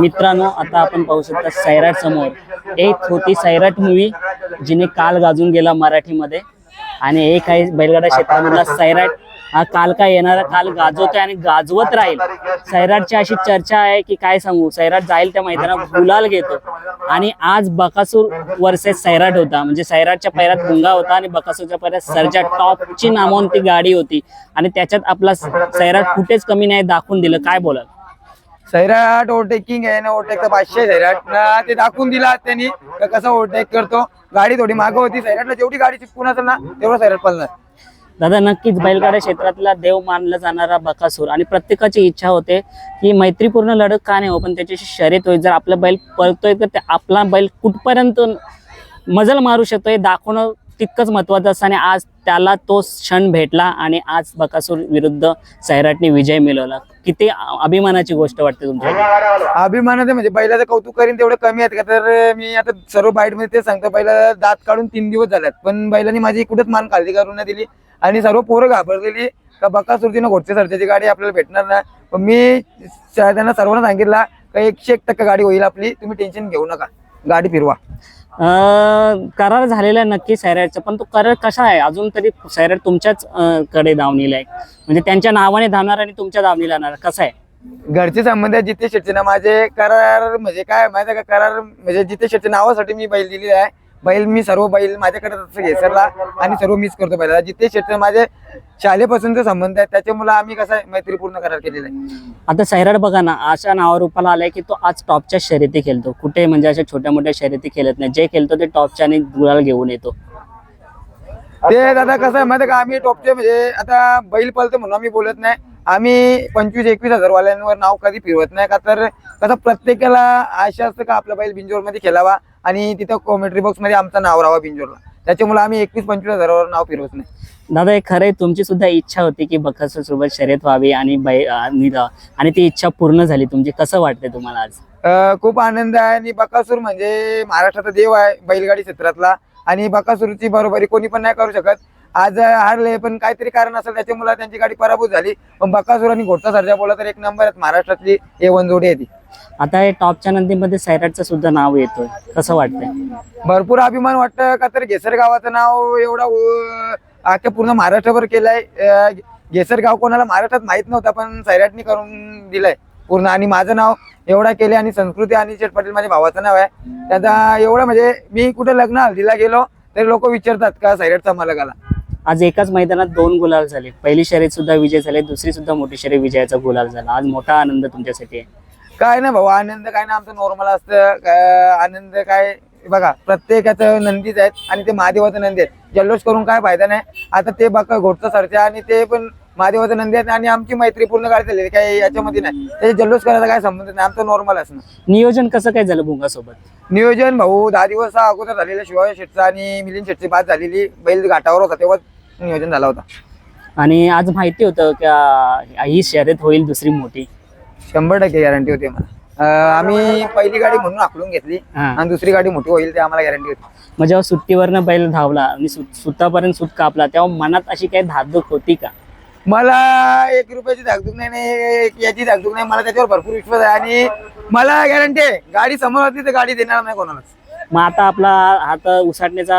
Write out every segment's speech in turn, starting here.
मित्रांनो आता आपण पाहू शकता सैराट समोर. एक होती सैराट मूवी जिने काल गाजून गेला मराठीमध्ये. आणि एक आहे बैलगाडा क्षेत्रामधला सैराट. हा काल काय येणारा काल गाजवतोय आणि गाजवत राहील. सैराटची अशी चर्चा आहे की काय सांगू? सैराट जाईल त्या मैदानात गुलाल घेतो. आणि आज बकासूर वर्सेस सैराट होता. म्हणजे सैराटच्या पैरात गुंगा होता आणि बकासूरच्या पैरात सरच्या टॉपची नामवंती गाडी होती. आणि त्याच्यात आपला सैराट कुठेच कमी नाही दाखवून दिलं. काय बोलाल? सैराट ओव्हरटेकिंग आहे ना ओव्हरटेकचा पाचशे सैराट. ना ते दाखवून दिला त्यांनी. कसं ओव्हरटेक करतो? गाडी थोडी मागं होती. सैराटला जेवढी गाडी चिपकून असेल ना तेवढं सैराट पळणार. दादा नक्कीच बैलगाडा क्षेत्रातला देव मानला जाणारा बकासूर. आणि प्रत्येकाची इच्छा होते की मैत्रीपूर्ण लढत का नाही हो पण त्याच्याशी शर्यत होईल. जर आपला बैल पळतोय तर आपला बैल कुठपर्यंत मजल मारू शकतो हे दाखवणं तितकंच महत्वाचं असतं. आणि आज त्याला तो क्षण भेटला आणि आज बकासूर विरुद्ध सैराटने विजय मिळवला. किती अभिमानाची गोष्ट वाटते तुमच्या अभिमानाचं म्हणजे बैलाचं कौतुक करीन तेवढं कमी आहेत का? तर मी आता सर्व बाईटमध्ये ते सांगतो. पहिला दात काढून तीन दिवस झाल्यात पण बैलांनी माझी कुठेच मान खाली करून दिली. आणि सर्व पोरं घाबरलेली का बका सुरतीनं घोटचे सरच्याची गाडी आपल्याला भेटणार नाही. पण मी त्यांना सर्वांना सांगितलं का एकशे एक टक्का गाडी होईल आपली. तुम्ही टेन्शन घेऊ नका. गाडी फिरवा. अं, करार झालेला आहे नक्की सैराटचा पण तो करार कसा आहे? अजून तरी सैराट तुमच्याच कडे दावणीला आहे म्हणजे त्यांच्या नावाने धावणार आणि तुमच्या दावणीला येणार कसं आहे? घरचे संबंध जिथे शेटचे ना माझे करार म्हणजे काय माहिती का? करार म्हणजे जिथे शेटच्या नावासाठी मी बैल दिली आहे. बैल मी सर्व बैल माझ्याकडे घेसरला आणि सर्व मिस करतो बैलाला. जिथे शेटचे माझे शालेपासूनचे संबंध आहेत त्याच्यामुळे आम्ही कसं आहे, मैत्रीपूर्ण करार केलेला आहे. आता सैराट बघा ना अशा नावारूपाला आलाय की तो आज टॉपच्या शर्यती खेळतो. कुठे म्हणजे अशा छोट्या मोठ्या शर्यती खेळत नाही. जे खेळतो ते टॉपच्या आणि गुलाल घेऊन येतो. ते दादा कसं आहे माहिती आहे का आम्ही टॉपचे म्हणजे आता बैल पळतो म्हणून आम्ही बोलत नाही. आम्ही पंचवीस एकवीस हजार वाल्यांवर नाव कधी फिरवत नाही का? तर कसं प्रत्येकाला आशा असतं का आपला बैल बिंजोरमध्ये खेळावा? आणि तिथं कॉमेंट्री बॉक्समध्ये आमचं नाव राहावा बिंजोरला. त्याच्यामुळे आम्ही एकवीस पंचवीस हजारावर नाव फिरवत नाही. दादा एक खरंय तुमची सुद्धा इच्छा होती की बकासूर सोबत शर्यत व्हावी आणि बै आणि आणि ती इच्छा पूर्ण झाली तुमची. कसं वाटतंय तुम्हाला आज? अं, खूप आनंद आहे आणि बकासूर म्हणजे महाराष्ट्राचा देव आहे बैलगाडी क्षेत्रातला. आणि बकासूरची बरोबरी कोणी पण नाही करू शकत. आज हारले पण काहीतरी कारण असेल त्याच्यामुळे त्यांची गाडी पराभूत झाली. पण बकासूर आणि घोटचा सर्जा बोला तर एक नंबर आहेत महाराष्ट्रातली ए वन जोडी आहे ती. आता हे टॉपच्या नंदीमध्ये सैराटचं सुद्धा नाव येतोय. कसं वाटतंय? भरपूर अभिमान वाटतं का तर घेसर गावाचं नाव एवढा उ- अख्ख्या पूर्ण महाराष्ट्रभर केलंय. अं, घेसर गाव कोणाला महाराष्ट्रात माहीत नव्हता पण सैराटनी करून दिलंय पूर्ण. आणि माझं नाव एवढा केले आणि संस्कृती आणि शेठ पाटील माझ्या भावाचं नाव आहे. त्याचा एवढं म्हणजे मी कुठे लग्न हल्दीला गेलो तरी लोक विचारतात का सैराटचा मला गाला आज एकाच मैदानात दोन गुलाल झाले. पहिली शर्यत सुद्धा विजय झाले दुसरी सुद्धा मोठी शर्यत विजयाचा गुलाल झाला. आज मोठा आनंद तुमच्यासाठी आहे. काय नाही भाऊ आनंद काय ना आमचं नॉर्मल असतं. आनंद काय बघा प्रत्येकाचं नंदीच आहेत आणि ते महादेवाचं नंदी आहेत. जल्लोष करून काय फायदा नाही. आता ते बघा घोटचं सरच्या आणि ते पण महादेवाचं नंदी आहेत आणि आमची मैत्री पूर्ण गाडी चालली काही याच्यामध्ये नाही. ते जल्लोष करायचा काय संबंध नाही आमचं नॉर्मल असणं. नियोजन कसं काय झालं भुंगासोबत? नियोजन भाऊ दहा दिवस अगोदर झालेलं शिवाय शेटचा आणि मिलिंद शेटची बात झालेली. बैल घाटावर होता तेव्हा नियोजन झाला होता. आणि आज माहिती होतं का ही शर्यत होईल दुसरी मोठी. शंभर टक्के गॅरंटी होती आम्हाला. अं, आम्ही पहिली गाडी म्हणून आखलून घेतली हा. आणि दुसरी गाडी मोठी होईल ते आम्हाला गॅरंटी होती. मग जेव्हा सुट्टीवरनं बैल धावला आणि सु- सुतापर्यंत सूत कापला तेव्हा मनात अशी काही धाकधूक होती का? मला एक रुपयाची धाकधूक नाही नाही एक याची धाकधूक नाही. मला त्याच्यावर भरपूर विश्वास आहे आणि मला गॅरंटी आहे गाडी समोर असली तर गाडी देणार नाही कोणालाच. मग आता आपला आता उसाटण्याचा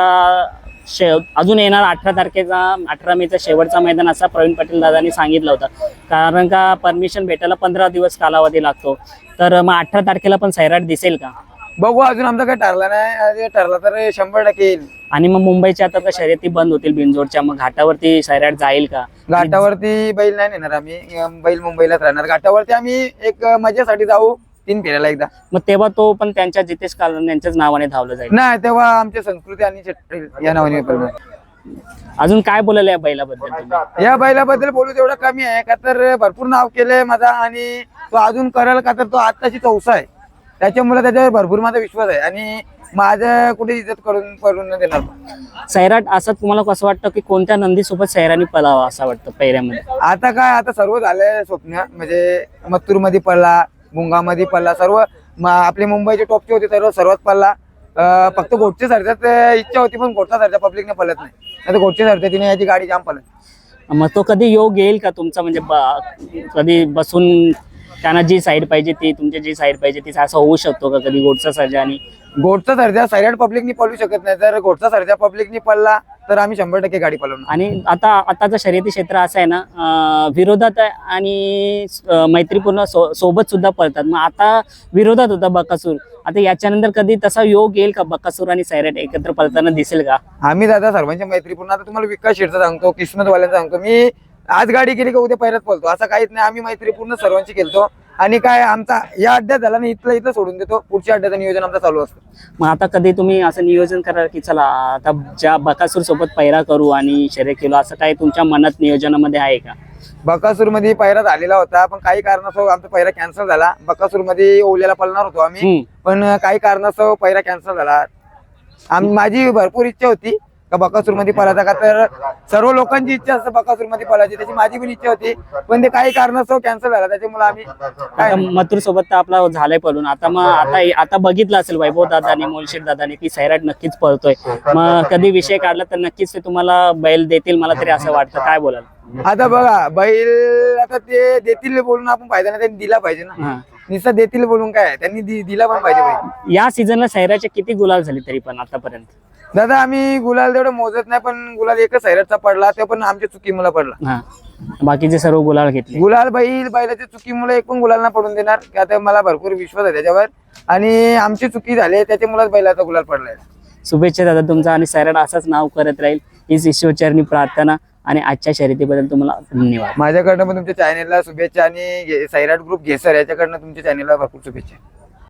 शे अजून येणार अठरा तारखेचा अठरा मेचा शेवटचा मैदान असा प्रवीण पाटील दादांनी सांगितलं होतं. कारण का परमिशन भेटायला पंधरा दिवस कालावधी लागतो. तर मग अठरा तारखेला पण सैराट दिसेल का? बघू अजून आमचा काही ठरला नाही. ठरला तर शंभर टक्के येईल. आणि मग मुंबईच्या आता तर शर्यती बंद होतील बिंजोरच्या मग घाटावरती सैराट जाईल का? घाटावरती बैल नाही नेणार आम्ही. बैल मुंबईलाच राहणार. घाटावरती आम्ही एक मजेसाठी जाऊ. तीन फेऱ्याला एकदा. मग तेव्हा तो पण त्यांच्या जितेश कारण यांच्याच नावाने धावलं जाईल. नाही तेव्हा आमची संस्कृती आणि या नावाने. अजून काय बोलायला या बैलाबद्दल तुम्ही? या बैलाबद्दल बोलू तेवढं कमी आहे का तर भरपूर नाव केलंय माझा आणि तो अजून करेल का तर तो आत्ताची चौसा आहे. त्याच्यामुळे त्याच्यावर भरपूर माझा विश्वास आहे आणि माझं कुठे इज्जत करून करून नाही देणार. सैराट असं तुम्हाला कसं वाटतं की कोणत्या नंदीसोबत सैरानी पळावा असं वाटतं पहिऱ्यामध्ये आता काय आता सर्व झालंय स्वप्न. म्हणजे मत्तूरमध्ये पडला मुंगामध्ये पडला. सर्व म- आपले मुंबईचे टॉपचे होते सर्व सर्वात पडला. अं, फक्त गोटचे सरच्यात इच्छा होती पण गोटचा सरच्या पब्लिकने पडत नाही. तर गोटचे सरच्या तिने याची गाडी जाम पडत. मग तो कधी योग येईल का तुमचा? म्हणजे कधी बसून त्यांना जी साईड पाहिजे ती तुमची जी साईड पाहिजे ती असं होऊ शकतो का कधी गोडचा सर्जा आणि गोडचा सर्जा सैराट पब्लिकनी पळू शकत नाही. जर गोडचा सर्जा पब्लिकनी पडला तर आम्ही शंभर टक्के गाडी पळवणार आणि आता आताचं शर्यती क्षेत्र असं आहे ना अं, विरोधात आहे आणि अं, मैत्रीपूर्ण सो, सोबत सुद्धा पळतात. मग आता विरोधात होता बकासूर. आता याच्यानंतर कधी तसा योग येईल का बकासूर आणि सैराट एकत्र पळताना दिसेल का? आम्ही दादा सर्वांच्या मैत्रीपूर्ण. आता तुम्हाला विकास शेठचा सांगतो किस्मतवाल्यांचा सांगतो. मी आज गाडी केली का उद्या पहिल्याच पळतो. असं काहीच नाही. आम्ही मैत्रीपूर्ण सर्वांची खेळतो. आणि काय आमचा या अड्ड्यात झाला ना इथलं इथं सोडून देतो. पुढच्या अड्ड्याचं नियोजन आमचं चालू असतं. मग आता कधी तुम्ही असं नियोजन करा की चला आता ज्या बकासूर सोबत पैरा करू आणि शर्यत केलो असं काही तुमच्या मनात नियोजनामध्ये आहे का? बकासूरमध्ये पहिरा झालेला होता पण काही कारणास्तव आमचा पहिरा कॅन्सल झाला. बकासूरमध्ये ओल्याला पळणार होतो आम्ही. पण काही कारणास्तव पहिरा कॅन्सल झाला. माझी भरपूर इच्छा होती का बकासूरमध्ये पळायचा का? तर सर्व लोकांची इच्छा असते बकासूरमध्ये पळायची. त्याची माझी पण इच्छा होती. पण ते काही कारणास्तव कॅन्सल झाला. त्याच्यामुळे आम्ही काय मथुर सोबत तर आपला झालाय पळून. आता मग आता आता बघितलं असेल वैभव दादा आणि मोलशेठ दादाने की सैराट नक्कीच पळतोय. मग कधी विषय काढला तर नक्कीच ते तुम्हाला बैल देतील मला तरी असं वाटतं. काय बोलाल? आता बघा बैल आता ते देतील बोलून आपण फायदा नाही त्यांनी दिला पाहिजे ना. निसं देतील बोलून काय? त्यांनी दि- दिला पण पाहिजे बैल. या सीझनला सैराचे किती गुलाल झाले तरी पण आतापर्यंत? दादा आम्ही गुलाल तेवढं मोजत नाही पण गुलाल एकच सैराटचा पडला ते पण आमच्या चुकीमुळे पडला. हा. बाकीचे सर्व गुलाल घेतले. गुलाल बैल बैलाच्या चुकीमुळे एक पण गुलाल ना पडून देणार. की आता मला भरपूर विश्वास आहे त्याच्यावर. आणि आमची चुकी झाली त्याच्यामुळेच बैलाचा गुलाल पडलाय. शुभेच्छा दादा तुमचा आणि सैराट असंच नाव करत राहील. हीच ईश्वरचरणी प्रार्थना आणि आजच्या शर्यतीबद्दल तुम्हाला धन्यवाद. माझ्याकडनं पण तुमच्या चॅनेलला शुभेच्छा आणि सैराट ग्रुप घेसर याच्याकडनं तुमच्या चॅनेलला भरपूर शुभेच्छा.